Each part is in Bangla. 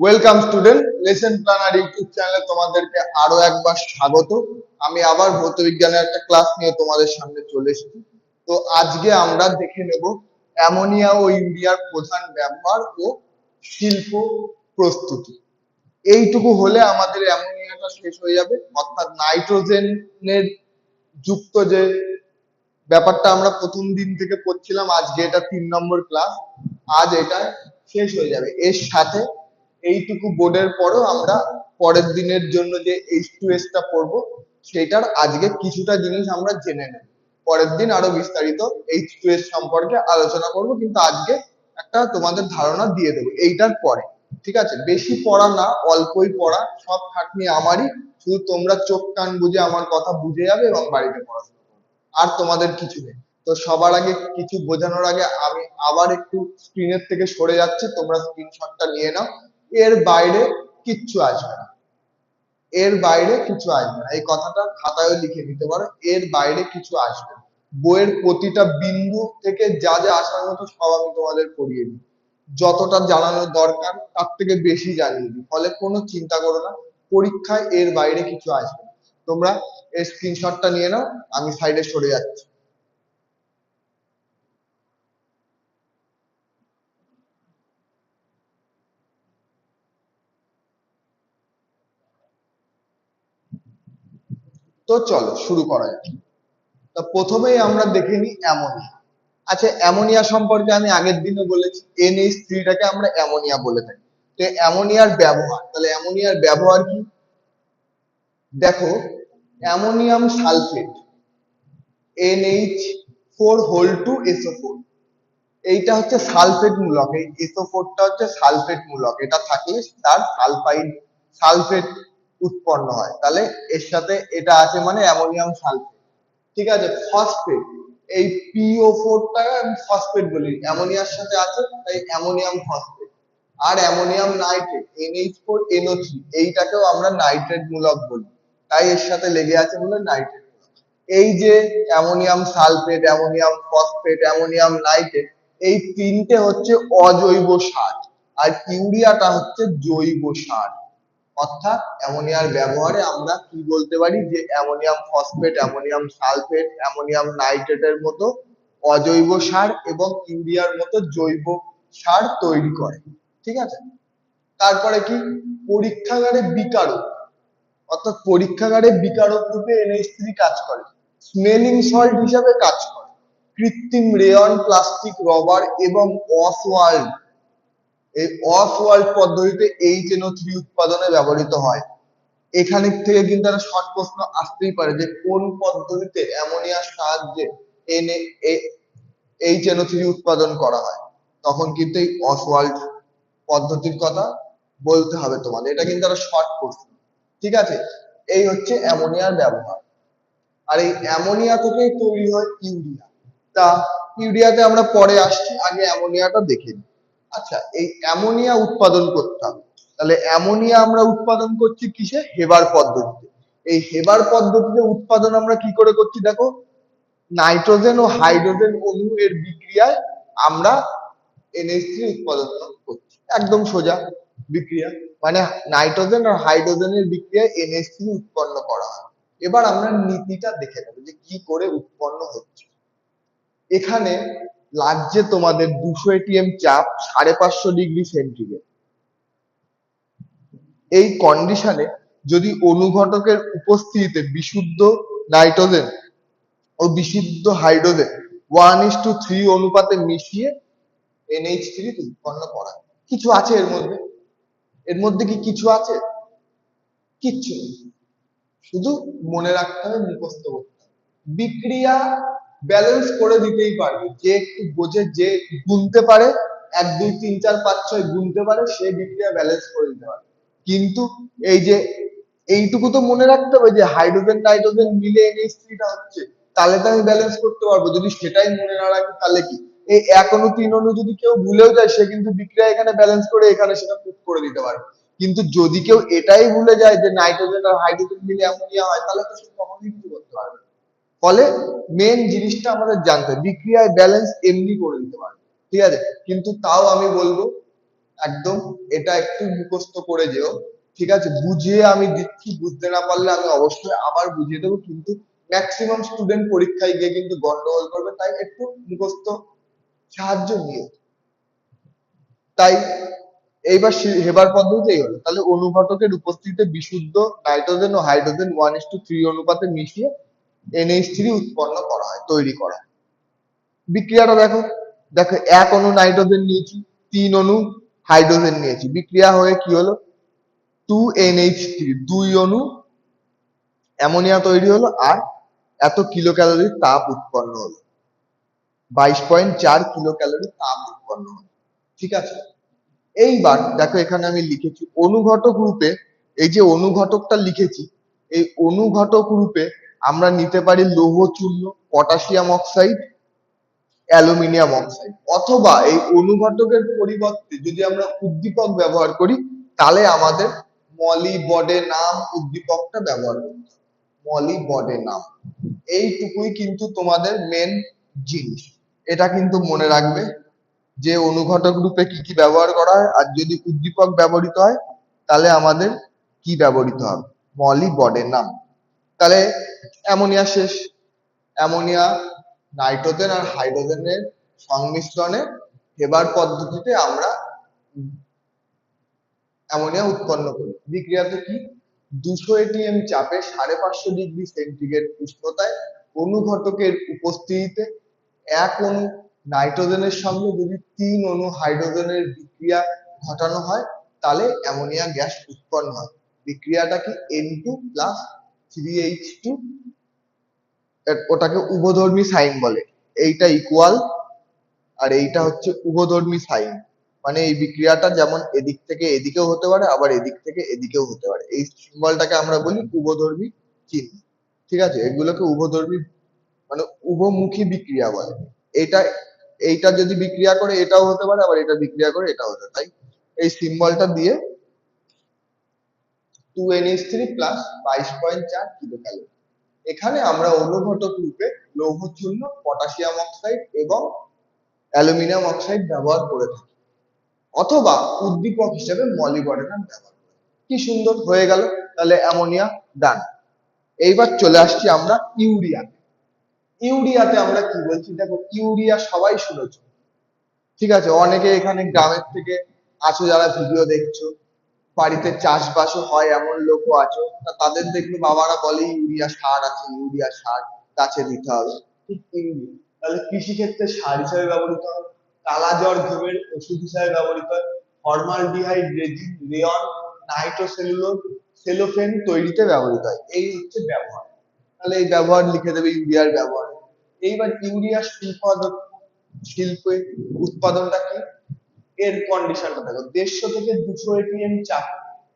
Welcome student lesson planner YouTube চ্যানেলে তোমাদেরকে আরও একবার স্বাগত। আমি আবার ভৌত বিজ্ঞানের একটা ক্লাস নিয়ে তোমাদের সামনে চলে এসেছি। তো আজকে আমরা দেখে নেব অ্যামোনিয়া ও ইউরিয়ার প্রধান ব্যবহার ও শিল্প প্রস্তুতি। এইটুকু হলে আমাদের অ্যামোনিয়াটা শেষ হয়ে যাবে। অর্থাৎ নাইট্রোজেনের যুক্ত যে ব্যাপারটা আমরা প্রথম দিন থেকে করছিলাম আজকে এটা তিন নম্বর ক্লাস আজ এটা শেষ হয়ে যাবে। এর সাথে এইটুকু বোর্ডের পরেও আমরা পরের দিনের জন্য যে এইচ টু এস টা পড়ব সেটার আজকে কিছুটা জিনিস আমরা জেনে নেব। পরের দিন আরও বিস্তারিত এইচ টু এস সম্পর্কে আলোচনা করব, কিন্তু আজকে একটা তোমাদের ধারণা দিয়ে দেবো, এইটার পরে। ঠিক আছে? বেশি পড়া না, অল্পই পড়া, সব খাটনি আমারই, শুধু তোমরা চোখ কান বুঝে আমার কথা বুঝে যাবে এবং বাড়িতে পড়াশোনা আর তোমাদের কিছু নেই। তো সবার আগে কিছু বোঝানোর আগে আমি আবার একটু স্ক্রিনের থেকে সরে যাচ্ছি, তোমরা স্ক্রিনশটটা নিয়ে নাও। এর বাইরে কিচ্ছু আসবে না। এর বাইরে কিছু আসবে না। এই কথাটা খাতায়ও লিখে নিতে পারো। এর বাইরে কিছু আসবে না। বইয়ের প্রতিটা বিন্দু থেকে যা যা আসার মতো সব আমি তোমাদের পড়িয়ে দিই। যতটা জানানোর দরকার, তার থেকে বেশি জানিয়ে দিই। ফলে কোনো চিন্তা করো না, পরীক্ষায় এর বাইরে কিছু আসবে তোমরা এই স্ক্রিনশটটা নিয়ে নাও, আমি সাইডে সরে যাচ্ছি। তো চলো, শুরু করা যাক। তা প্রথমেই আমরা দেখে নিই অ্যামোনিয়া। আচ্ছা অ্যামোনিয়া সম্পর্কে আমি আগের দিনও বলেছি, এনএইচ থ্রিটাকে আমরা অ্যামোনিয়া বলে থাকি। তো অ্যামোনিয়ার ব্যবহার, তাহলে অ্যামোনিয়ার ব্যবহার কি? দেখো, ammonium sulphate, NH four whole two SO four. এইটা হচ্ছে সালফেট মূলক, এই এসও ফোরটা হচ্ছে সালফেট মূলক, এটা থাকলে তার সালফাইড, সালফেট উৎপন্ন হয়। তাহলে এর সাথে এটা আছে মানে অ্যামোনিয়াম সালফেট। ঠিক আছে? ফসফেট। এই পিও ফোরটা আমি ফসফেট বলি। অ্যামোনিয়ার সাথে আছে, তাই অ্যামোনিয়াম ফসফেট। আর ammonium nitrate NH four NO three এইটাকেও আমরা নাইট্রেট মূলক বলি। তাই এর সাথে লেগে আছে বলে নাইট্রেট এই যে ammonium sulphate, ammonium phosphate, ammonium nitrate, এই তিনটে হচ্ছে অজৈব সার। আর ইউরিয়াটা হচ্ছে জৈব সার। অর্থাৎ অ্যামোনিয়ার ব্যবহারে আমরা কি বলতে পারি? যে ammonium phosphate, ammonium sulphate, ammonium নাইট্রেটের মতো অজৈব সার এবং ইউরিয়ার মতো জৈব সার তৈরি করে। ঠিক আছে? তারপরে কি? পরীক্ষাগারে বিকারক। অর্থাৎ পরীক্ষাগারে বিকারক রূপে NH3 কাজ করে। স্মেলিং সল্ট হিসাবে কাজ করে। কৃত্রিম রেয়ন, প্লাস্টিক, রবার এবং অসওয়াল্ড এই অসওয়াল্ড পদ্ধতিতে HNO3 উৎপাদনে ব্যবহৃত হয়। এখানে থেকে কিন্তু একটা শর্ট প্রশ্ন আসতেই পারে যে, কোন পদ্ধতিতে অ্যামোনিয়ার সাহায্যে এনে HNO3 উৎপাদন করা হয়? তখন কিন্তু এই অসওয়াল্ড পদ্ধতির কথা বলতে হবে তোমাদের। এটা কিন্তু একটা শর্ট প্রশ্ন। ঠিক আছে? এই হচ্ছে অ্যামোনিয়ার ব্যবহার। আর এই অ্যামোনিয়া থেকেই তৈরি হয় ইউরিয়া। তা ইউরিয়াতে আমরা পরে আসছি। আগে অ্যামোনিয়াটা দেখে নিই। আচ্ছা এই অ্যামোনিয়া উৎপাদন করতে হবে। তাহলে অ্যামোনিয়া আমরা উৎপাদন করছি কিসে? হেবার পদ্ধতিতে। এই হেবার পদ্ধতিতে উৎপাদন আমরা কি করে করছি দেখো? নাইট্রোজেন ও হাইড্রোজেন অণু এর বিক্রিয়ায় আমরা NH3 উৎপাদন করছি। একদম সোজা বিক্রিয়া। মানে নাইট্রোজেন আর হাইড্রোজেনের বিক্রিয়ায় NH3 উৎপন্ন করা হয়। এবার আমরা নীতিটা দেখে নেব যে কি করে উৎপন্ন হচ্ছে। এখানে লাগছে তোমাদের দুশো এটিএম চাপ সাড়ে পাঁচশো ডিগ্রি সেন্টিগ্রেড। এই কন্ডিশনে যদি অনুঘটকের উপস্থিতিতে বিশুদ্ধ নাইট্রোজেন ও বিশুদ্ধ hydrogen one is two three অনুপাতে মিশিয়ে এনএইচ থ্রি উৎপন্ন করা। কিছু আছে এর মধ্যে? এর মধ্যে কি কিছু আছে? কিচ্ছু নেই। শুধু মনে রাখতে হবে, মুখস্থ করতে বিক্রিয়া ব্যালেন্স করে দিতেই পারবে। যে একটু বোঝে যে গুনতে পারে, এক, দুই, তিন, চার, পাঁচ, ছয় গুনতে পারে, সে বিক্রিয়া ব্যালেন্স করে দিতে পারে কিন্তু এই যে এইটুকু তো মনে রাখতে হবে যে হাইড্রোজেন নাইট্রোজেন মিলে NH3 টা হচ্ছে, তাহলে তো আমি ব্যালেন্স করতে পারব। যদি সেটাই মনে না রাখি, তাহলে কি? এই এক অণু তিন অনু যদি কেউ ভুলেও যায়, সে কিন্তু বিক্রিয়া এখানে ব্যালেন্স করে এখানে সেটা পুট করে দিতে পারবে। কিন্তু যদি কেউ এটাই ভুলে যায় যে নাইট্রোজেন আর হাইড্রোজেন মিলে অ্যামোনিয়া হয়, তাহলে তো সে কখনোই কিছু করতে পারবে। ফলে মেন জিনিসটা আমাদের জানতে হবে। বিক্রিয়ায় ব্যালেন্স এমনি করে দিতে পারে ঠিক আছে? কিন্তু তাও আমি বলব, একদম এটা একটু মুখস্থ করে যেও। ঠিক আছে? বুঝিয়ে আমি দিচ্ছি, বুঝতে না পারলে আমি অবশ্যই আবার বুঝিয়ে দেবো। কিন্তু ম্যাক্সিমাম স্টুডেন্ট পরীক্ষায় গিয়ে কিন্তু গন্ডগোল করবে। তাই একটু মুখস্থ সাহায্য নিও। তাই এইবার হেবার পদ্ধতি এই হলো। তাহলে অনুঘটকের উপস্থিতিতে বিশুদ্ধ nitrogen O hydrogen one is two three অনুপাতে মিশিয়ে এনএইচ থ্রি উৎপন্ন করা হয়, তৈরি করা হয়। বিক্রিয়াটা দেখো দেখো এক অণু নাইট্রোজেন নিয়েছি, তিন অণু হাইড্রোজেন নিয়েছি। বিক্রিয়া হয়ে কি হলো? টু এনএইচ থ্রি দুই অণু অ্যামোনিয়া তৈরি হলো আর এত কিলো ক্যালোরির তাপ উৎপন্ন হলো। বাইশ পয়েন্ট চার কিলো ক্যালোরি তাপ উৎপন্ন হলো। ঠিক আছে? এইবার দেখো এখানে আমি লিখেছি, অনুঘটক রূপে, এই যে অনুঘটকটা লিখেছি, এই অনুঘটক রূপে আমরা নিতে পারি লৌহ চূর্ণ, পটাশিয়াম অক্সাইড, অ্যালুমিনিয়াম অক্সাইড। অথবা এই অনুঘটকের পরিবর্তে যদি আমরা উদ্দীপক ব্যবহার করি, তাহলে আমাদের মলিবডেনাম উদ্দীপকটা ব্যবহার করতে হবে। মলিবডেনাম এইটুকুই কিন্তু তোমাদের মেন জিনিস। এটা কিন্তু মনে রাখবে যে অনুঘটক রূপে কি কি ব্যবহার করা হয়, আর যদি উদ্দীপক ব্যবহৃত হয়, তাহলে আমাদের কি ব্যবহৃত হবে? মলিবডেনাম তাহলে অ্যামোনিয়া শেষ। অ্যামোনিয়া নাইট্রোজেন আর হাইড্রোজেনের সংমিশ্রণে হেবার পদ্ধতিতে আমরা অ্যামোনিয়া উৎপন্ন করি। বিক্রিয়াতে কি? দুশো এটিএম চাপে সাড়ে পাঁচশো ডিগ্রি সেন্টিগ্রেড উষ্ণতায় অনুঘটকের উপস্থিতিতে এক অণু নাইট্রোজেনের সঙ্গে যদি তিন অণু হাইড্রোজেনের বিক্রিয়া ঘটানো হয়, তাহলে অ্যামোনিয়া গ্যাস উৎপন্ন হয়। বিক্রিয়াটা কি N two plus three H two ওটাকে উভধর্মী সাইন বলে। এইটা ইকুয়াল আর এইটা হচ্ছে উভধর্মী সাইন। মানে এই বিক্রিয়াটা যেমন এদিক থেকে এদিকেও হতে পারে, আবার এদিক থেকে এদিকেও হতে পারে। এই সিম্বলটাকে আমরা বলি উভধর্মী চিহ্ন। ঠিক আছে? এগুলোকে উভধর্মী মানে উভমুখী বিক্রিয়া বলে। এটা, এইটা যদি বিক্রিয়া করে, এটাও হতে পারে, আবার এটা বিক্রিয়া করে, এটাও হতে পারে। তাই এই সিম্বলটা দিয়ে টু এনএইচ থ্রি প্লাস বাইশ পয়েন্ট চার কিলো ক্যালোরি এখানে আমরা অনুঘটক রূপে লৌহ চূর্ণ পটাশিয়াম অক্সাইড এবং অ্যালুমিনিয়াম অক্সাইড ব্যবহার করে থাকি, অথবা উদ্দীপক হিসেবে মলিবডেনাম ব্যবহার কি সুন্দর হয়ে গেল, তাহলে অ্যামোনিয়া ডান। এইবার চলে আসছি আমরা ইউরিয়াতে। ইউরিয়াতে আমরা কি বলছি? দেখো, ইউরিয়া সবাই শুনেছো। ঠিক আছে, অনেকে এখানে গ্রামের থেকে আছো, যারা ভিডিও দেখছ। বাড়িতে চাষবাসও হয়, এমন লোকও আছো। তাদের দেখবে বাবারা বলে, ইউরিয়া সার আছে, ইউরিয়া সার গাছে দিতে হবে। ঠিক ইউরিয়া তাহলে কৃষি ক্ষেত্রে সার হিসেবে ব্যবহৃত হয়, কালা জ্বর ঘুমের ওষুধ হিসেবে ব্যবহৃত হয় formaldehyde resin rayon nitrocellulose cellophane তৈরিতে ব্যবহৃত হয়, এই হচ্ছে ব্যবহার। তাহলে এই ব্যবহার লিখে দেবে ইউরিয়ার ব্যবহার। এইবার ইউরিয়া শিল্প শিল্পে উৎপাদনটা কি? এর কন্ডিশনটা দেখো, দেড়শো থেকে দুশো এটিএম চাপ,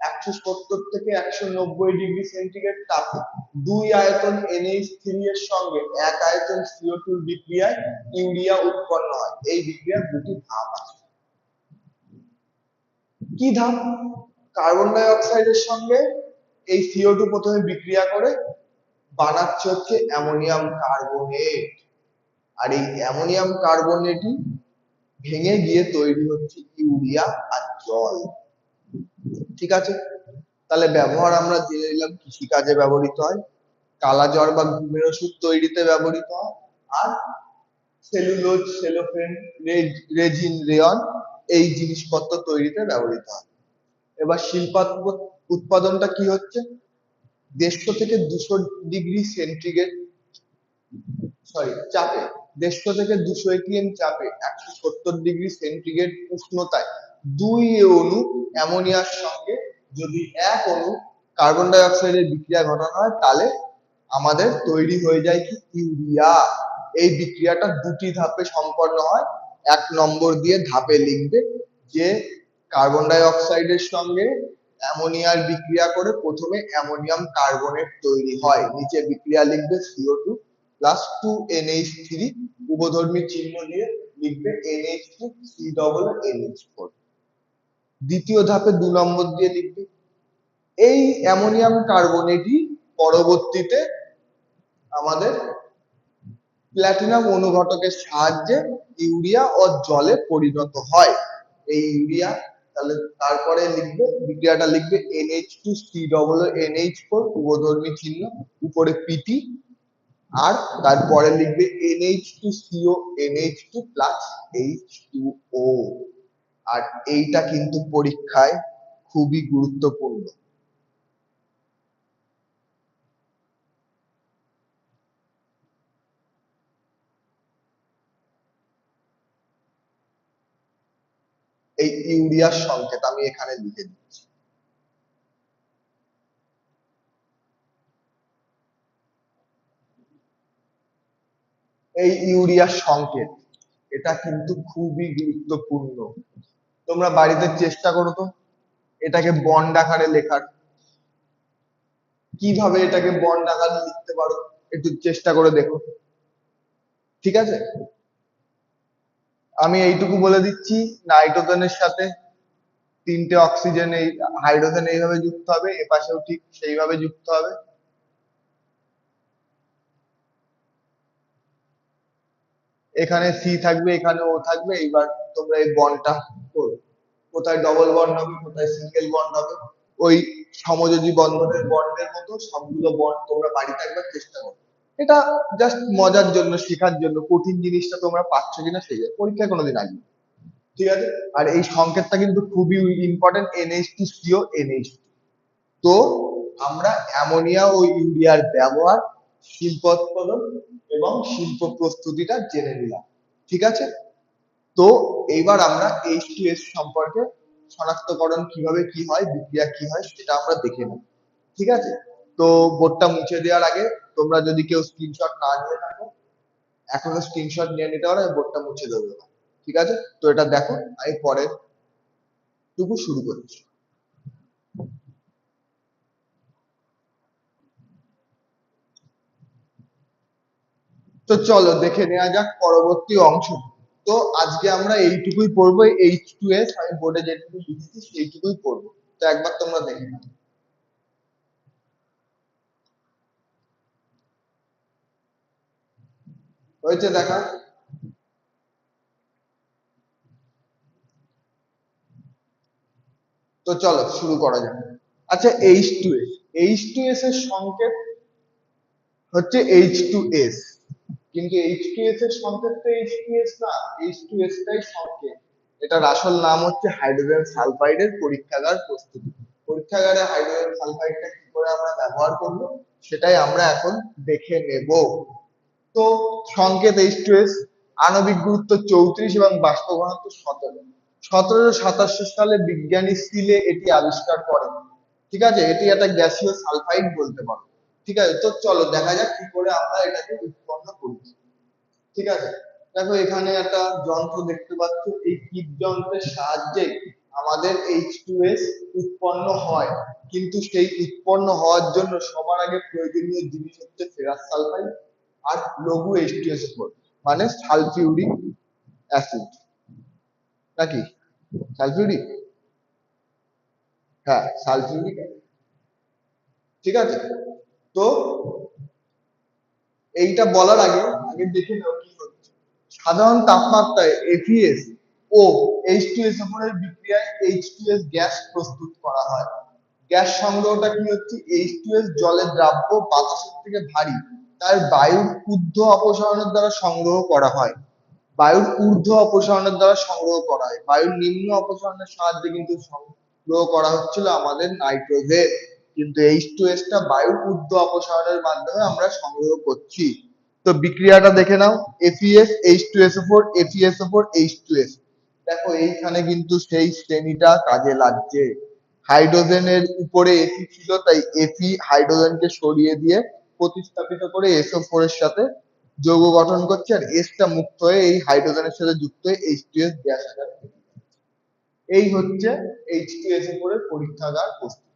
একশো সত্তর থেকে একশো নব্বই ডিগ্রি সেন্টিগ্রেড তাপে। দুই আয়তন এনএইচ থ্রি এর সঙ্গে এক আয়তন সিও টুর বিক্রিয়ায় ইউরিয়া উৎপন্ন হয়। এই বিক্রিয়ার দুটি ধাপ আছে। কি ধাপ? কার্বন ডাই অক্সাইডের সঙ্গে এই সিও টু প্রথমে বিক্রিয়া করে, বানাচ্ছে হচ্ছে অ্যামোনিয়াম কার্বনেট। আর এই অ্যামোনিয়াম কার্বনেটই ভেঙে গিয়ে তৈরি হচ্ছে ইউরিয়া আর জল। ঠিক আছে? তাহলে ব্যবহার আমরা জেনে নিলাম কৃষি কাজে ব্যবহৃত হয়, কালা জ্বর বা ঘুমের ওষুধ তৈরিতে ব্যবহৃত হয়, আর সেলুলোজ, সেলোফেন রেজিন, রেয়ন এই জিনিসপত্র তৈরিতে ব্যবহৃত হয়। এবার শিল্পাত উৎপাদনটা কি হচ্ছে? দেড়শো থেকে দুশো ডিগ্রি সেন্টিগ্রেড, সরি, চাপে দেড়শো থেকে দুশো এটিএম চাপে একশো সত্তর ডিগ্রি সেন্টিগ্রেড উষ্ণতায় দুই অণু অ্যামোনিয়ার সঙ্গে যদি এক অণু কার্বন ডাই অক্সাইডের বিক্রিয়া ঘটানো হয়, তাহলে আমাদের তৈরি হয়ে যায় কি ইউরিয়া। এই বিক্রিয়াটা দুটি ধাপে সম্পন্ন হয়। এক নম্বর দিয়ে ধাপে লিখবে যে কার্বন ডাই অক্সাইডের সঙ্গে অ্যামোনিয়ার বিক্রিয়া করে প্রথমে অ্যামোনিয়াম কার্বনেট তৈরি হয়। নিচে বিক্রিয়া লিখবে CO two plus two NH three উভধর্মী চিহ্ন দিয়ে লিখবে NH two C double NH four দ্বিতীয় ধাপে দু নম্বর দিয়ে লিখবে, এই অ্যামোনিয়াম কার্বনেটই পরবর্তীতে আমাদের প্ল্যাটিনাম অনুঘটকের সাহায্যে ইউরিয়া ও জলে পরিণত হয়। এই ইউরিয়া, তাহলে তারপরে লিখবে, বিক্রিয়াটা লিখবে NH two C double NH four উভধর্মী চিহ্ন, উপরে পিটি আর তারপরে লিখবে CO NH two plus two ও আর এইটা কিন্তু পরীক্ষায় খুবই গুরুত্বপূর্ণ। এই ইউরিয়ার সংকেত আমি এখানে লিখে দিচ্ছি। এই ইউরিয়ার সংকেত। এটা কিন্তু খুবই গুরুত্বপূর্ণ। তোমরা বাড়িতে চেষ্টা করো তো, এটাকে বন্ড আকারে লেখার। কীভাবে এটাকে বন্ড আকারে লিখতে পারো, একটু চেষ্টা করে দেখো। ঠিক আছে? আমি এইটুকু বলে দিচ্ছি, নাইট্রোজেনের সাথে তিনটে অক্সিজেন এই, হাইড্রোজেন এইভাবে যুক্ত হবে, এপাশেও ঠিক সেইভাবে যুক্ত হবে। এখানে সি থাকবে, এখানে ও থাকবে, এইবার তোমরা এই বন্ডটা করো। কোথায় ডবল বন্ড হবে, কোথায় সিঙ্গেল বন্ড হবে, ওই সমযোজী বন্ধনের বন্ডের মতো সবগুলো বন্ড তোমরা বাড়িতে একবার চেষ্টা করো। এটা জাস্ট মজার জন্য, শেখার জন্য, কঠিন জিনিসটা তোমরা পাচ্ছ কিনা সেই পরীক্ষায় কোনোদিন আসবে ঠিক আছে? আর এই সংকেতটা কিন্তু খুবই important NH two CO NH তো আমরা অ্যামোনিয়া ও ইউরিয়ার ব্যবহার শিল্পোৎপাদন এবং শিল্প প্রস্তুতিটা জেনে নিলাম। ঠিক আছে? তো এইবার আমরা এইচ টু এস সম্পর্কে শনাক্তকরণ কীভাবে কি হয়, বিক্রিয়া কি হয়, সেটা আমরা দেখে নেব। ঠিক আছে? তো বোর্ডটা মুছে দেওয়ার আগে তোমরা যদি কেউ স্ক্রিনশট না নিয়ে থাকো, এখনও স্ক্রিনশট নিয়ে নিতে পারো বোর্ডটা মুছে দেবো ঠিক আছে? তো এটা দেখো, আমি পরের টুকু শুরু করছি। তো চলো দেখে নেওয়া যাক পরবর্তী অংশ তো আজকে আমরা এইটুকুই পড়ব এইচ টু এস আমি বোর্ডে যেটুকু লিখেছি সেইটুকুই পড়ব। তো একবার তোমরা দেখে নাও। হয়েছে দেখা? তো চলো শুরু করা যাক। আচ্ছা H two S H two S এর সংকেত হচ্ছে এইচ টু এস কিন্তু এইচ টু এস এর তো এইচ টু এস না এইচ টু এস টাই সংকেত। এটার আসল নাম হচ্ছে হাইড্রোজেন সালফাইডের পরীক্ষাগার প্রস্তুতি। পরীক্ষাগারে হাইড্রোজেন সালফাইডটা কি করে আমরা ব্যবহার করব, সেটাই আমরা এখন দেখে নেব। তো সংকেত এইচ টু এস আণবিক গুরুত্ব চৌত্রিশ এবং বাষ্প ঘনত্ব সতেরো। সতেরোশো সাতাশি সালে বিজ্ঞানী সিলে এটি আবিষ্কার করেন। ঠিক আছে, এটি একটা গ্যাসীয় সালফাইড বলতে পারো। ঠিক আছে, তো চলো দেখা যাক কি করে আমরা এটাকে উৎপন্ন করছি ঠিক আছে? দেখো এখানে একটা যন্ত্র দেখতে পাচ্ছ, এই কিট যন্ত্রের সাহায্যে আমাদের H2S উৎপন্ন হয়। কিন্তু সেই উৎপন্ন হওয়ার জন্য সবার আগে প্রয়োজনীয় জিনিস হচ্ছে ফেরাস সালফাইড আর লঘু H2SO4 মানে সালফিউরিক অ্যাসিড নাকি? সালফিউরিক হ্যাঁ সালফিউরিক ঠিক আছে? তো এইটা বলার আগে আগে দেখে নাও কি হচ্ছে। সাধারণ তাপমাত্রায় এফিএস ও H2SO4 এর বিক্রিয়ায় H2S গ্যাস প্রস্তুত করা হয়। গ্যাস সংগ্রহটা কি হচ্ছে? H2S জলের দ্রাব্য বাতাসের থেকে ভারী, তাই বায়ুর ঊর্ধ্ব অপসারণের দ্বারা সংগ্রহ করা হয়। বায়ুর ঊর্ধ্ব অপসারণের দ্বারা সংগ্রহ করা হয়। বায়ুর নিম্ন অপসারণের সাহায্যে কিন্তু সংগ্রহ করা হচ্ছিল আমাদের নাইট্রোজেন। কিন্তু এইচ H2S টা বায়ু ঊর্ধ্ব অপসারণের মাধ্যমে আমরা সংগ্রহ করছি। তো বিক্রিয়াটা দেখে নাও FeS H2SO4 FeSO4 H2S দেখো, এইখানে কিন্তু সেই শ্রেণীটা কাজে লাগছে। হাইড্রোজেনের উপরে Fe ছিল, তাই Fe হাইড্রোজেনকে সরিয়ে দিয়ে প্রতিস্থাপিত করে SO4 এর সাথে যৌগ গঠন করছে, আর S টা মুক্ত হয়ে এই হাইড্রোজেনের সাথে যুক্ত হয়ে এইচ H2S গ্যাস আকারে এই হচ্ছে H2SO4 এর পরীক্ষাগার প্রস্তুতি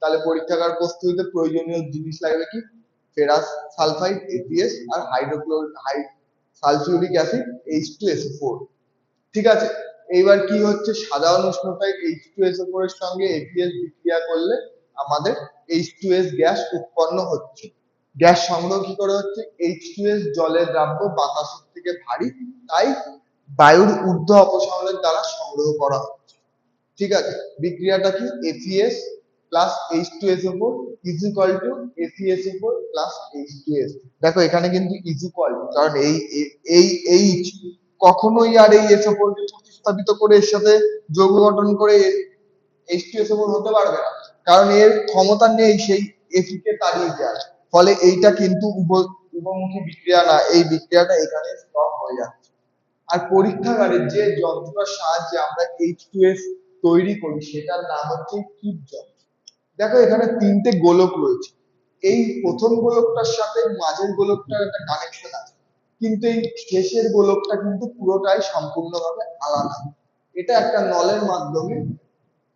তাহলে পরীক্ষাগার প্রস্তুতিতে প্রয়োজনীয় জিনিস লাগবে কি? ফেরাস সালফাইড, এপিএস আর হাইড্রোক্লোরিক হাই, সালফিউরিক অ্যাসিড H2SO4 ঠিক আছে? এইবার কি হচ্ছে? সাধারণ উষ্ণতায় H2SO4 এর সঙ্গে এপিএস বিক্রিয়া করলে আমাদের H2S গ্যাস উৎপন্ন হচ্ছে। গ্যাস সংগ্রহ কি করে হচ্ছে? H2S জলের দ্রাব্য বাতাসের থেকে ভারী, তাই বায়ুর ঊর্ধ্ব অপসারণের দ্বারা সংগ্রহ করা হচ্ছে। ঠিক আছে? বিক্রিয়াটা কি? FeS plus H two S ওপর ইজ ইকুয়াল টু এফিএস ওপর প্লাস এইচ টু এস দেখো, এখানে কিন্তু ইজ ইকুয়াল কারণ এই এই এইচ কখনোই আর এই এস ওপরকে প্রতিস্থাপিত করে এর সাথে যৌগ গঠন করে এইচ টু এস ওপর হতে পারবে না। কারণ এর ক্ষমতা নেই সেই এফি কে তাড়িয়ে দেওয়ার। ফলে এইটা কিন্তু উভমুখী বিক্রিয়া না, এই বিক্রিয়াটা এখানে স্টপ হয়ে যাচ্ছে। আর পরীক্ষাগারে যে যন্ত্রটার সাহায্যে আমরা এইচ টু এস তৈরি করি, সেটার নাম হচ্ছে কিপ যন্ত্র। দেখো, এখানে তিনটে গোলক রয়েছে। এই প্রথম গোলকটার সাথে মাঝের গোলকটার একটা কানেকশন আছে। কিন্তু এই শেষের গোলকটা কিন্তু পুরোটাই সম্পূর্ণভাবে আলাদা। এটা একটা নলের মাধ্যমে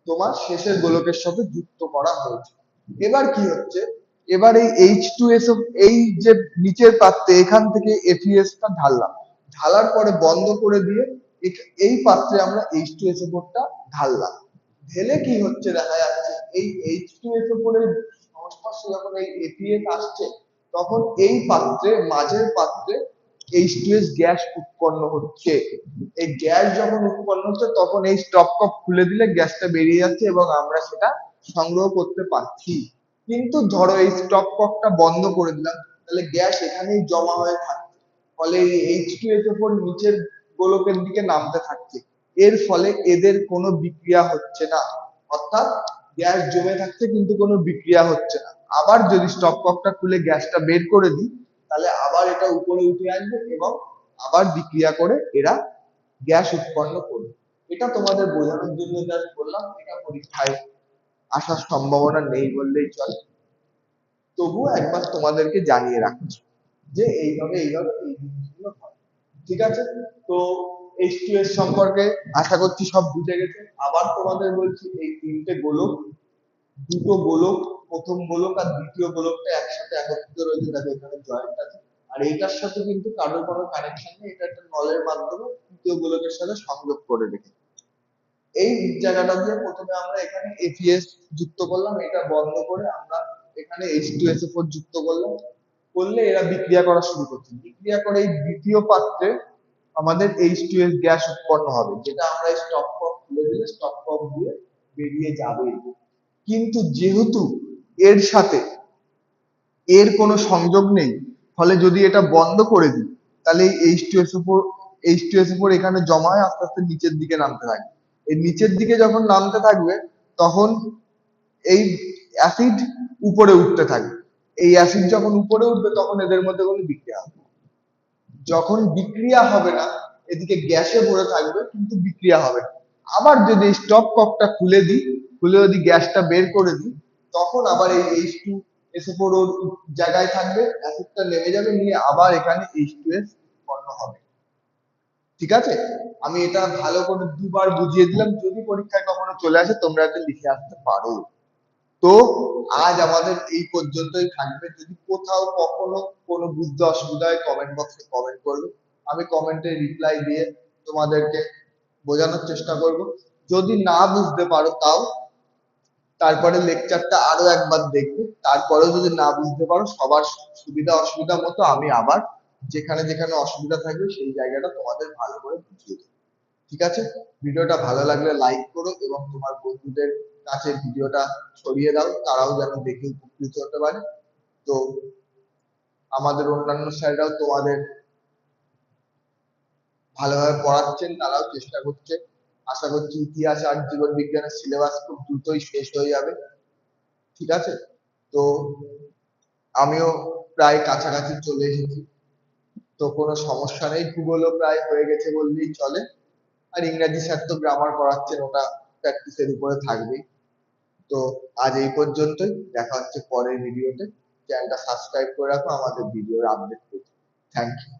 তোমার শেষের গোলকের সাথে যুক্ত করা হয়েছে। এবার কি হচ্ছে? এবার এই এইচ টু এস এই যে নিচের পাত্রে, এখান থেকে এফিএস টা ঢাললাম। ঢালার পরে বন্ধ করে দিয়ে এই পাত্রে আমরা এইচ টু এস ঢাললাম। ঢেলে কি হচ্ছে? দেখা যাচ্ছে এই এইচ টু এর সংস্পর্শে যখন এই এফিএস আসছে, তখন এই পাত্রে, মাঝের পাত্রে এইচ টু এস গ্যাস উৎপন্ন হচ্ছে। এই গ্যাস যখন উৎপন্ন হচ্ছে, তখন এই স্টপ কপ খুলে দিলে গ্যাসটা বেরিয়ে যাচ্ছে এবং আমরা সেটা সংগ্রহ করতে পারছি। কিন্তু ধরো এই স্টপ কপটা বন্ধ করে দিলাম, তাহলে গ্যাস এখানেই জমা হয়ে থাকছে। ফলে এই এইচ টু এস ওপর নিচের গোলকের দিকে নামতে থাকছে। এর ফলে এদের কোনো বিক্রিয়া হচ্ছে না। অর্থাৎ গ্যাস জমে থাকছে কিন্তু কোনো বিক্রিয়া হচ্ছে না। আবার যদি স্টপ কপটা খুলে গ্যাসটা বের করে দিই, তাহলে আবার এটা উপরে উঠে আসবে এবং আবার বিক্রিয়া করে এরা গ্যাস উৎপন্ন করবে। এটা তোমাদের বোঝানোর জন্য জাস্ট বললাম, এটা পরীক্ষায় আসার সম্ভাবনা নেই বললেই চলে। তবুও একবার তোমাদেরকে জানিয়ে রাখছি যে এইভাবে এইভাবে এই জিনিসগুলো হয়। ঠিক আছে? তো সম্পর্কে আশা করছি সব বুঝে গেছে। আবার তোমাদের বলছি, এই তিনটে গোলক, দুটো গোলক, প্রথম গোলক আর দ্বিতীয় গোলকটা একসাথে একত্রিত রয়েছে দেখো এখানে জয়েন্ট আছে। আর এটার সাথে কিন্তু কারোর কোনো কানেকশন নেই, এটা একটা নলের মাধ্যমে তৃতীয় গোলকের সাথে সংযোগ করে রেখেছে। এই জায়গাটা দিয়ে প্রথমে আমরা এখানে এফিএস যুক্ত করলাম, এটা বন্ধ করে আমরা এখানে এইচ টু এস ফোর যুক্ত করলাম। করলে এরা বিক্রিয়া করা শুরু করছে। বিক্রিয়া করে এই দ্বিতীয় পাত্রে আমাদের এইচ টু এস গ্যাস উৎপন্ন হবে। যেটা আমরা স্টপ কপ খুলে দিলে স্টপ কপ দিয়ে বেরিয়ে যাবে। কিন্তু যেহেতু এর সাথে এর কোনো সংযোগ নেই, ফলে যদি এটা বন্ধ করে দিই, তাহলে এই এইচ টু এস উপর এইচ টু এস উপর এখানে জমা হয়ে আস্তে আস্তে নিচের দিকে নামতে থাকবে। এই নিচের দিকে যখন নামতে থাকবে, তখন এই অ্যাসিড উপরে উঠতে থাকবে। এই অ্যাসিড যখন উপরে উঠবে, তখন এদের মধ্যে কোনো। যখন বিক্রিয়া হবে না, এদিকে গ্যাসে ভরে থাকবে, কিন্তু বিক্রিয়া হবে। না আবার যদি স্টপ কপটা খুলে দিই, খুলে যদি গ্যাসটা বের করে দিই, তখন আবার এই এইচ টু এস ফোর জায়গায় থাকবে অ্যাসিডটা নেমে যাবে, নিয়ে আবার এখানে এইচ টু এস উৎপন্ন হবে। ঠিক আছে? আমি এটা ভালো করে দুবার বুঝিয়ে দিলাম। যদি পরীক্ষায় কখনো চলে আসে, তোমরা এটা লিখে আসতে পারো। তো আজ আমাদের এই পর্যন্তই থাকবে। যদি কোথাও কখনো কোনো বুঝতে অসুবিধা হয় কমেন্ট বক্সে কমেন্ট করবে। আমি কমেন্টে রিপ্লাই দিয়ে তোমাদেরকে বোঝানোর চেষ্টা করব। যদি না বুঝতে পারো তাও, তারপরে লেকচারটা আরও একবার দেখবে। তারপরেও যদি না বুঝতে পারো, সবার সুবিধা অসুবিধা মতো আমি আবার যেখানে যেখানে অসুবিধা থাকবে সেই জায়গাটা তোমাদের ভালো করে বুঝিয়ে দেবো। ঠিক আছে? ভিডিওটা ভালো লাগলে লাইক করো এবং তোমার বন্ধুদের কাছে ভিডিওটা ছড়িয়ে দাও, তারাও যেন দেখে উপকৃত হতে পারে। তো আমাদের অন্যান্য স্যাররাও তোমাদের ভালোভাবে পড়াচ্ছেন, তারাও চেষ্টা করছে। আশা করছি ইতিহাস আর জীবন বিজ্ঞানের সিলেবাস খুব দ্রুতই শেষ হয়ে যাবে। ঠিক আছে? তো আমিও প্রায় কাছাকাছি চলে এসেছি। তো কোনো সমস্যা নেই, ভূগোলও প্রায় হয়ে গেছে বললেই চলে। আর ইংরাজি স্যার তো গ্রামার করাচ্ছেন ওটা প্র্যাকটিসের উপরে থাকবেই। তো আজ এই পর্যন্তই। দেখা হচ্ছে পরের ভিডিওতে চ্যানেলটা সাবস্ক্রাইব করে রাখো, আমাদের ভিডিওর আপডেট পেতে। Thank you